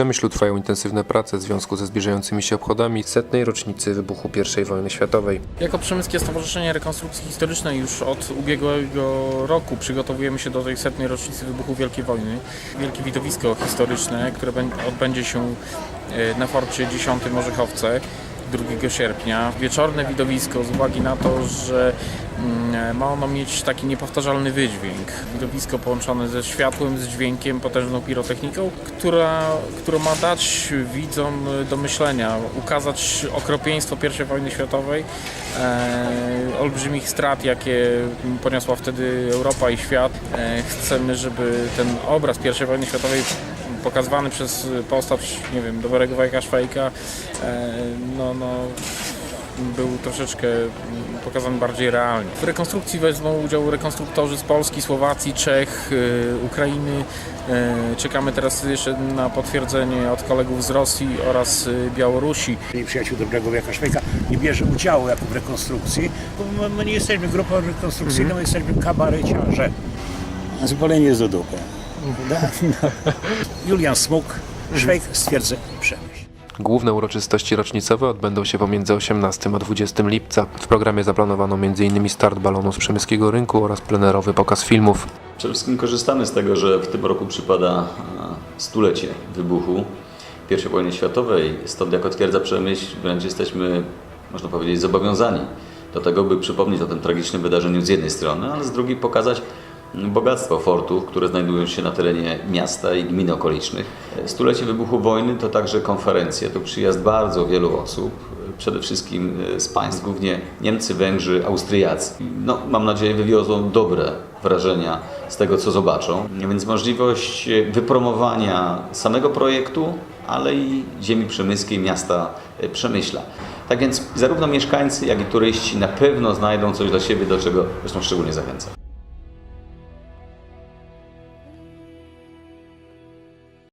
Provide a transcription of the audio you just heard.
Przemyślu trwają intensywne prace w związku ze zbliżającymi się obchodami setnej rocznicy wybuchu I wojny światowej. Jako Przemyskie Stowarzyszenie Rekonstrukcji Historycznej już od ubiegłego roku przygotowujemy się do tej setnej rocznicy wybuchu Wielkiej Wojny. Wielkie widowisko historyczne, które bę- odbędzie się e, na forcie 10 Orzechowce 2 sierpnia. Wieczorne widowisko z uwagi na to, że ma ono mieć taki niepowtarzalny wydźwięk. Widowisko połączone ze światłem, z dźwiękiem, potężną pirotechniką, która, która ma dać widzom do myślenia, ukazać okropieństwo I wojny światowej, e, olbrzymich strat, jakie poniosła wtedy Europa i świat. E, chcemy, żeby ten obraz I wojny światowej pokazywany przez postać, nie wiem, dobrego Wajka Szwajka, e, no, no, był troszeczkę pokazany bardziej realnie. W rekonstrukcji wezmą udział rekonstruktorzy z Polski, Słowacji, Czech, e, Ukrainy. E, Czekamy teraz jeszcze na potwierdzenie od kolegów z Rosji oraz e, Białorusi. przyjaciół dobrego Jaka Szwajka nie bierze udziału jako w rekonstrukcji, bo my, nie jesteśmy grupą rekonstrukcyjną, my jesteśmy kabareciarze. Zwolenie z dupy. Julian Smuk, Szwajk stwierdza Przemyśl. Główne uroczystości rocznicowe odbędą się pomiędzy 18 a 20 lipca. W programie zaplanowano m.in. start balonu z przemyskiego rynku oraz plenerowy pokaz filmów. Przede wszystkim korzystamy z tego, że w tym roku przypada e, stulecie wybuchu I wojny światowej. Stąd jako twierdza Przemyśl wręcz jesteśmy, można powiedzieć, zobowiązani do tego, by przypomnieć o tym tragicznym wydarzeniu z jednej strony, ale z drugiej pokazać bogactwo fortów, które znajdują się na terenie miasta i gmin okolicznych. Stulecie wybuchu wojny to także konferencje, to przyjazd bardzo wielu osób, przede wszystkim e, z państw, głównie Niemcy, Węgrzy, Austriacy. No, mam nadzieję, wywiozą dobre wrażenia z tego, co zobaczą. Więc możliwość e, wypromowania samego projektu, ale i ziemi przemyskiej, miasta e, Przemyśla. Tak więc zarówno mieszkańcy, jak i turyści na pewno znajdą coś dla siebie, do czego zresztą szczególnie zachęcam.